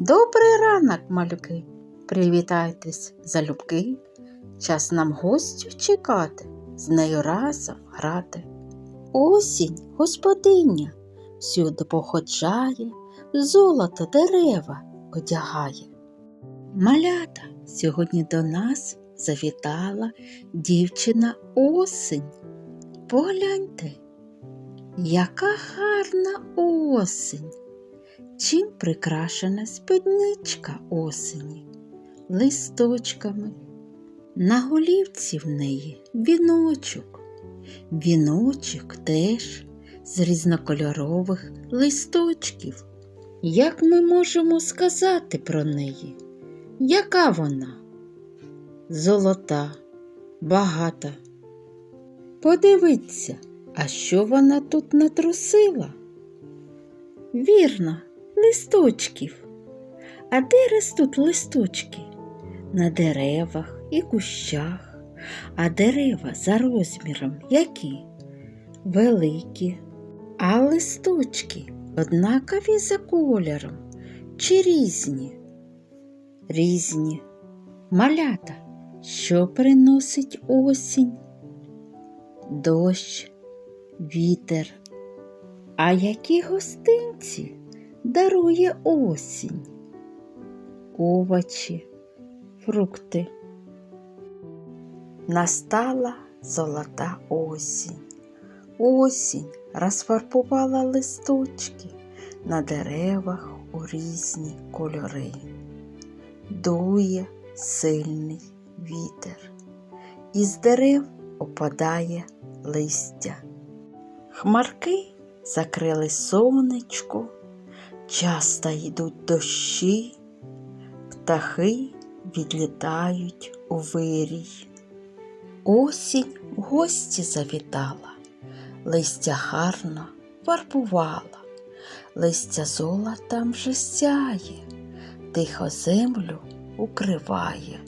Добрий ранок, малюки. Привітайтесь, залюбки. Час нам гостю чекати, з нею разом грати. Осінь, господиня, всюди походжає, золото дерева одягає. Малята, сьогодні до нас завітала дівчина осень. Погляньте, яка гарна осень. Чим прикрашена спідничка осені, листочками. На голівці в неї віночок. Віночок теж з різнокольорових листочків. Як ми можемо сказати про неї? Яка вона? Золота, багата. Подивіться, а що вона тут натрусила? Вірно, листочків. А де ростуть листочки? На деревах і кущах. А дерева за розміром які? Великі. А листочки однакові за кольором чи різні? Різні. Малята, що приносить осінь? Дощ, вітер. А які гостинці дарує осінь? Овочі, фрукти. Настала золота осінь. Осінь розфарбувала листочки на деревах у різні кольори. Дує сильний вітер, із дерев опадає листя. Хмарки закрили сонечко, часто йдуть дощі, птахи відлітають у вирій. Осінь в гості завітала, листя гарно фарбувала, листя золотом вже сяє, тихо землю укриває.